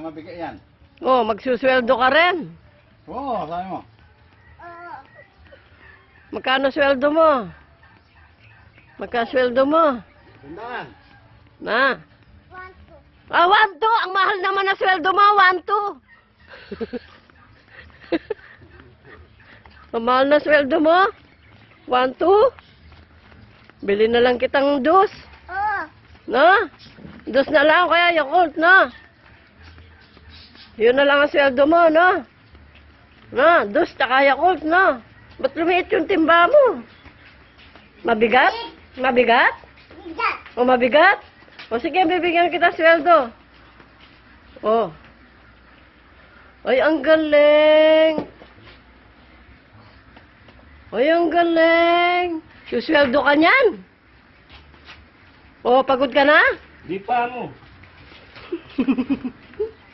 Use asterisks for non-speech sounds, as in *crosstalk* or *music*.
na mabigat yan. Oh, magsusweldo ka rin. Oo, sabi mo. Magkano sweldo mo? Magkano sweldo mo? Tandaan. Na? Ah, one, two. Ang mahal naman na sweldo mo, one, two. *laughs* Ang mahal na sweldo mo? One, two. Bili na lang kitang dos. No? Dos na lang, kaya Yakult, no? Yun na lang ang sweldo mo, no? No, dos tsaka Yakult, no? Ba't lumiit yung timba mo? Mabigat? Mabigat? O mabigat? O sige, bibigyan kita sweldo. O. Ay, ang galing. Ay, ang galing. Susweldo ka niyan. O, pagod ka na? Di pa mo. *laughs*